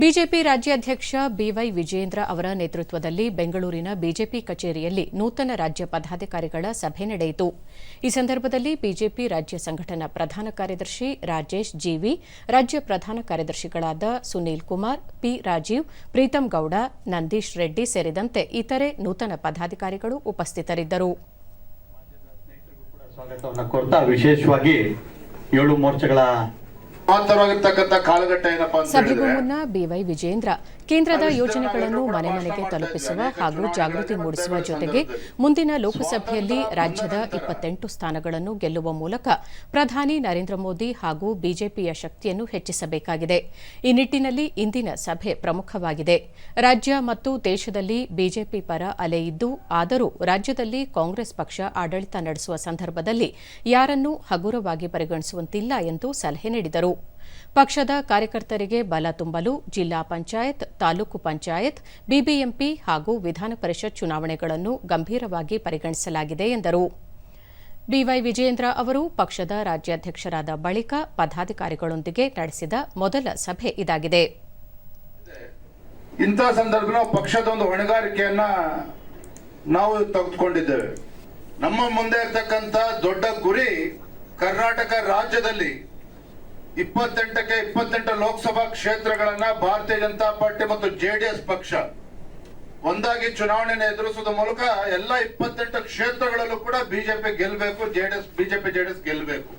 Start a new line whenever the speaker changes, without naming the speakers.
BJP ರಾಜ್ಯಾಧ್ಯಕ್ಷ B Y Vijendra ಅವರ ನೇತೃತ್ವದಲ್ಲಿ ಬೆಂಗಳೂರಿನ ಬಿಜೆಪಿ ಕಚೇರಿಯಲ್ಲಿ ನೂತನ ರಾಜ್ಯ ಪದಾಧಿಕಾರಿಗಳ ಸಭೆ ನಡೆಯಿತು. ಈ ಸಂದರ್ಭದಲ್ಲಿ ಬಿಜೆಪಿ ರಾಜ್ಯ ಸಂಘಟನಾ ಪ್ರಧಾನ ಕಾರ್ಯದರ್ಶಿ ರಾಜೇಶ್ ಜಿವಿ, ರಾಜ್ಯ ಪ್ರಧಾನ ಕಾರ್ಯದರ್ಶಿಗಳಾದ ಸುನೀಲ್ ಕುಮಾರ್, ಪಿ ರಾಜೀವ್, ಪ್ರೀತಂ ಗೌಡ, ನಂದೀಶ್ ರೆಡ್ಡಿ ಸೇರಿದಂತೆ ಇತರೆ ನೂತನ ಪದಾಧಿಕಾರಿಗಳು ಉಪಸ್ಥಿತರಿದ್ದರು.
ವಿಶೇಷವಾಗಿ ಏಳು ಮೋರ್ಚಾಗಳ
ಸಭೆಗೂ ಮುನ್ನ ಬಿವೈ ವಿಜೇಂದ್ರ ಕೇಂದ್ರದ ಯೋಜನೆಗಳನ್ನು ಮನೆ ಮನೆಗೆ ತಲುಪಿಸುವ ಹಾಗೂ ಜಾಗೃತಿ ಮೂಡಿಸುವ ಜೊತೆಗೆ ಮುಂದಿನ ಲೋಕಸಭೆಯಲ್ಲಿ ರಾಜ್ಯದ ಇಪ್ಪತ್ತೆಂಟು ಸ್ಥಾನಗಳನ್ನು ಗೆಲ್ಲುವ ಮೂಲಕ ಪ್ರಧಾನಿ ನರೇಂದ್ರ ಮೋದಿ ಹಾಗೂ ಬಿಜೆಪಿಯ ಶಕ್ತಿಯನ್ನು ಹೆಚ್ಚಿಸಬೇಕಾಗಿದೆ. ಈ ನಿಟ್ಟಿನಲ್ಲಿ ಇಂದಿನ ಸಭೆ ಪ್ರಮುಖವಾಗಿದೆ. ರಾಜ್ಯ ಮತ್ತು ದೇಶದಲ್ಲಿ ಬಿಜೆಪಿ ಪರ ಅಲೆ ಇದ್ದು ಆದರೂ ರಾಜ್ಯದಲ್ಲಿ ಕಾಂಗ್ರೆಸ್ ಪಕ್ಷ ಆಡಳಿತ ನಡೆಸುವ ಸಂದರ್ಭದಲ್ಲಿ ಯಾರನ್ನೂ ಹಗುರವಾಗಿ ಪರಿಗಣಿಸುವಂತಿಲ್ಲ ಎಂದು ಸಲಹೆ ನೀಡಿದರು. ಪಕ್ಷದ ಕಾರ್ಯಕರ್ತರಿಗೆ ಬಲ ತುಂಬಲು ಜಿಲ್ಲಾ ಪಂಚಾಯತ್, ತಾಲೂಕು ಪಂಚಾಯತ್, ಬಿಬಿಎಂಪಿ ಹಾಗೂ ವಿಧಾನ ಪರಿಷತ್ ಚುನಾವಣೆಗಳನ್ನು ಗಂಭೀರವಾಗಿ ಪರಿಗಣಿಸಲಾಗಿದೆ ಎಂದರು. ಬಿವೈ ವಿಜಯೇಂದ್ರ ಅವರು ಪಕ್ಷದ ರಾಜ್ಯಾಧ್ಯಕ್ಷರಾದ ಬಳಿಕ ಪದಾಧಿಕಾರಿಗಳೊಂದಿಗೆ ನಡೆಸಿದ ಮೊದಲ ಸಭೆ ಇದಾಗಿದೆ.
ಇಂತಹ ಸಂದರ್ಭ ಪಕ್ಷದ ಒಂದು ಹೊಣೆಗಾರಿಕೆಯನ್ನ ನಾವು ತೆಗೆದುಕೊಂಡಿದ್ದೇವೆ. ನಮ್ಮ ಮುಂದೆ ಇರತಕ್ಕಂತ ದೊಡ್ಡ ಗುರಿ ಕರ್ನಾಟಕ ರಾಜ್ಯದಲ್ಲಿ ಇಪ್ಪತ್ತೆಂಟಕ್ಕೆ ಇಪ್ಪತ್ತೆಂಟು ಲೋಕಸಭಾ ಕ್ಷೇತ್ರಗಳನ್ನ ಭಾರತೀಯ ಜನತಾ ಪಾರ್ಟಿ ಮತ್ತು ಜೆಡಿಎಸ್ ಪಕ್ಷ ಒಂದಾಗಿ ಚುನಾವಣೆಯನ್ನು ಎದುರಿಸುವ ಮೂಲಕ ಎಲ್ಲ ಇಪ್ಪತ್ತೆಂಟು ಕ್ಷೇತ್ರಗಳಲ್ಲೂ ಕೂಡ ಬಿಜೆಪಿ ಗೆಲ್ಲಬೇಕು ಜೆಡಿಎಸ್ ಬಿಜೆಪಿ ಜೆಡಿಎಸ್ ಗೆಲ್ಲಬೇಕು